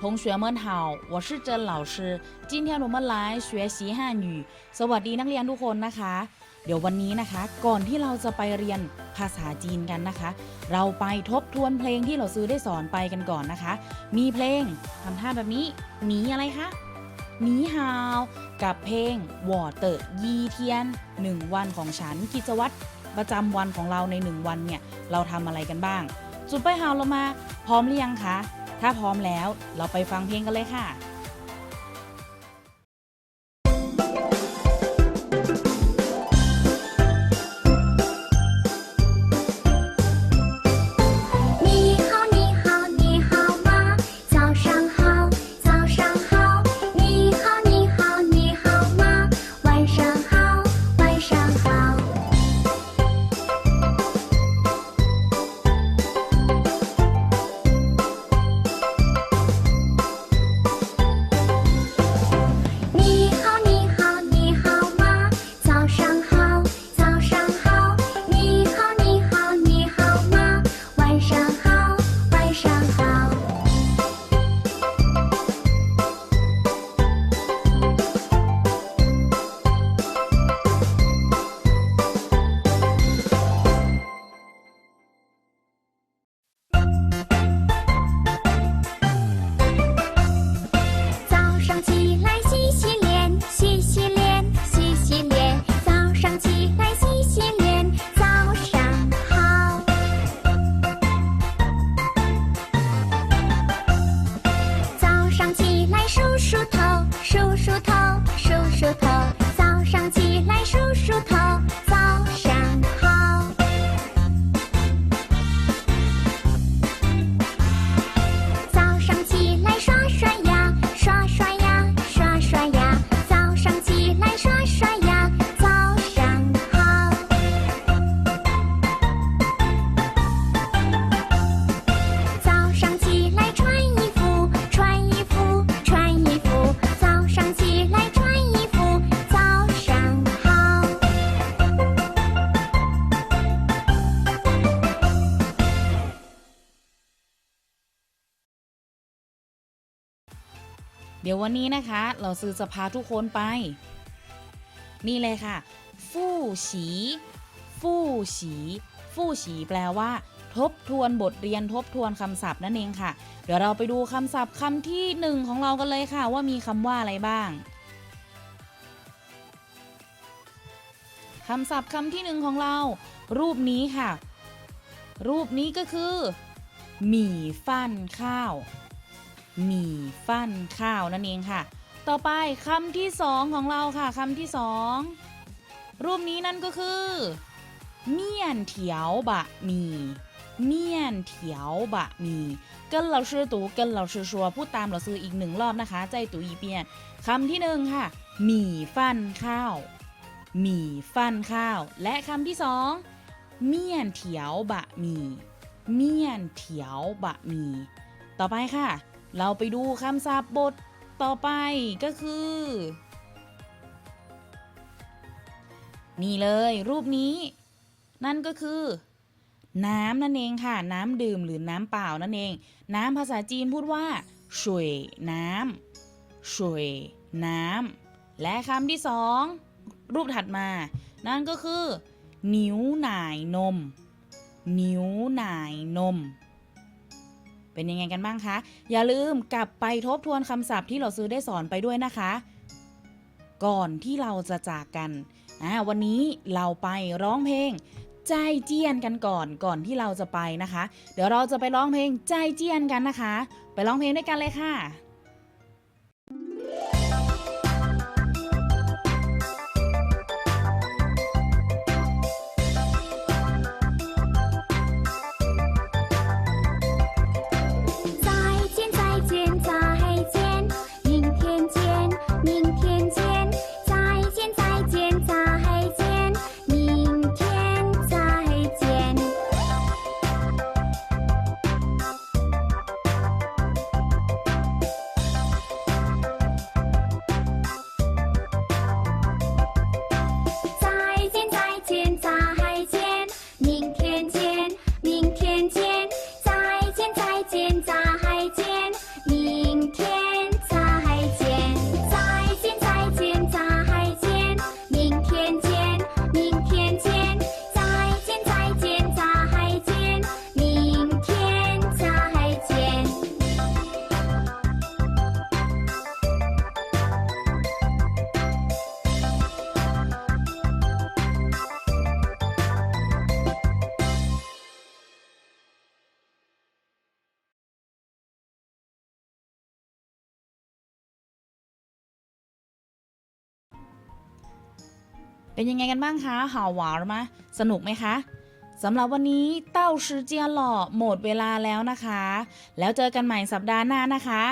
同学们好，我是甄老师。今天我们来学习汉语。สวัสดีนักเรียนทุกคนนะคะ เดี๋ยววันนี้นะคะ ก่อนที่เราจะไปเรียนภาษาจีนกันนะคะ เราไปทบทวนเพลงที่เราซื้อได้สอนไปกันก่อนนะคะ มีเพลงทำท่าแบบนี้หนีอะไรคะหนีฮาว กับเพลงวอเตอร์ยีเทียนหนึ่งวันของฉันกิจวัตรประจำวันของเราในหนึ่งวันเนี่ย เราทำอะไรกันบ้าง สุดไปฮาวเรามาพร้อมหรือยังคะ ถ้าพร้อมแล้วเราไปฟังเพลงกันเลยค่ะ เดี๋ยววันนี้นะคะ เราซื้อจะพาทุกคนไป นี่เลยค่ะ ฟู่ฉี ฟู่ฉี ฟู่ฉีแปลว่า ทบทวนบทเรียนทบทวนคำศัพท์นั่นเองค่ะ เดี๋ยวเราไปดูคำศัพท์คำที่หนึ่งของเรากันเลยค่ะ ว่ามีคำว่าอะไรบ้างคำศัพท์คำที่หนึ่งของเรา รูปนี้ค่ะ รูปนี้ก็คือหมี่ฟั่นข้าว หมี่ฟั่นข้าวนั่นเองค่ะ ต่อไปคำที่สองของเราค่ะคำที่สองรูปนี้นั่นก็คือ เมียนเถียวบะหมี่เมียนเถียวบะหมี่กันเราชื่อตูกันเราชื่อชัวพูดตามเราซื้ออีกหนึ่งรอบนะคะ ใจตูอีเปียนคำที่หนึ่งค่ะหมี่ฟั่นข้าวหมี่ฟั่นข้าว และคำที่สองเมียนเถียวบะหมี่เมียนเถียวบะหมี่ต่อไปค่ะ เราไปดูคำศัพท์บทต่อไปก็คือ นี่เลยรูปนี้ นั่นก็คือ น้ำนั่นเองค่ะ น้ำดื่มหรือน้ำเปล่านั่นเอง น้ำภาษาจีนพูดว่าสวยน้ำสวยน้ำและคำที่สองรูปถัดมา นั่นก็คือ นิ้วหน่ายนม นิ้วหน่ายนม เป็นยังไงกันบ้างคะ อย่าลืมกลับไปทบทวนคำศัพท์ที่เราซื้อได้สอนไปด้วยนะคะ ก่อนที่เราจะจากกันอ่าวันนี้เราไปร้องเพลง ใจเจียนกันก่อนก่อนที่เราจะไปนะคะ เดี๋ยวเราจะไปร้องเพลงใจเจียนกันนะคะ ไปร้องเพลงด้วยกันเลยค่ะ เป็นยังไงกันบ้างคะหาวหวานไหมสนุกไหมคะสำหรับวันนี้เต้าชื่อเจียหล่อหมดเวลาแล้วนะคะ แล้วเจอกันใหม่สัปดาห์หน้านะคะ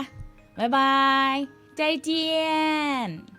บ๊ายบาย ใจเจียน